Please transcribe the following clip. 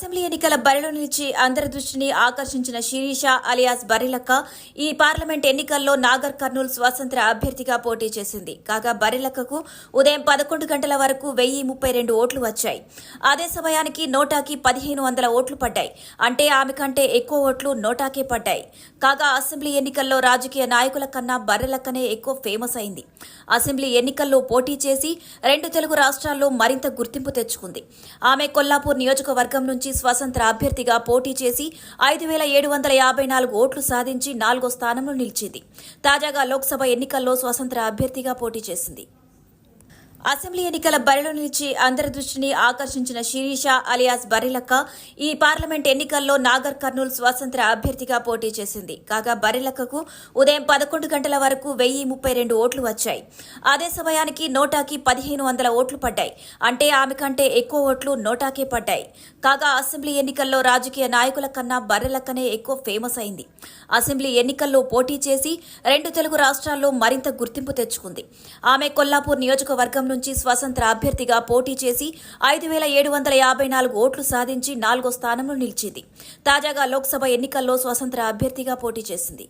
Assembly ఎన్నికల బరిలో నిలిచి అందరి దృష్టిని ఆకర్షించిన శిరీష అలియాస్ బరిలక్క ఈ పార్లమెంట్ ఎన్నికల్లో నాగర్ కర్నూల్ స్వతంత్ర అభ్యర్థిగా పోటీ చేసింది. కాగా బరిలక్కకు ఉదయం పదకొండు గంటల వరకు వెయ్యి ముప్పై రెండు ఓట్లు వచ్చాయి. అదే సమయానికి నోటాకి పదిహేను వందల ఓట్లు పడ్డాయి. అంటే ఆమె కంటే ఎక్కువ ఓట్లు నోటాకే పడ్డాయి. కాగా అసెంబ్లీ ఎన్నికల్లో రాజకీయ నాయకుల కన్నా బర్రెలక్కనే ఎక్కువ ఫేమస్ అయింది. అసెంబ్లీ ఎన్నికల్లో పోటీ చేసి రెండు తెలుగు రాష్ట్రాల్లో మరింత గుర్తింపు తెచ్చుకుంది. ఆమె కొల్లాపూర్ నియోజకవర్గం నుంచి నుంచి స్వతంత్ర అభ్యర్థిగా పోటీ చేసి ఐదు వేల ఏడు వందల యాభై నాలుగు ఓట్లు సాధించి నాలుగో స్థానంలో నిలిచింది. తాజాగా లోక్సభ ఎన్నికల్లో స్వతంత్ర అభ్యర్థిగా పోటీ చేసింది. అసెంబ్లీ ఎన్నికల బరిలో నిలిచి అందరి దృష్టిని ఆకర్షించిన శిరీష అలియాస్ బరిలక్క ఈ పార్లమెంట్ ఎన్నికల్లో నాగర్ కర్నూల్ స్వతంత్ర అభ్యర్థిగా పోటీ చేసింది. కాగా బరిలక్కకు ఉదయం పదకొండు గంటల వరకు వెయ్యి ముప్పై రెండు ఓట్లు వచ్చాయి. అదే సమయానికి నోటాకి పదిహేను వందల ఓట్లు పడ్డాయి. అంటే ఆమె కంటే ఎక్కువ ఓట్లు నోటాకే పడ్డాయి. కాగా అసెంబ్లీ ఎన్నికల్లో రాజకీయ నాయకుల కన్నా బర్రెలక్కనే ఎక్కువ ఫేమస్ అయింది. అసెంబ్లీ ఎన్నికల్లో పోటీ చేసి రెండు తెలుగు రాష్ట్రాల్లో మరింత గుర్తింపు తెచ్చుకుంది. ఆమె కొల్లాపూర్ నియోజకవర్గం నుంచి స్వతంత్ర అభ్యర్థిగా పోటీ చేసి ఐదు వేల ఏడు వందల యాభై నాలుగు ఓట్లు సాధించి నాలుగో స్థానంలో నిలిచింది. తాజాగా లోక్సభ ఎన్నికల్లో స్వతంత్ర అభ్యర్థిగా పోటీ చేసింది.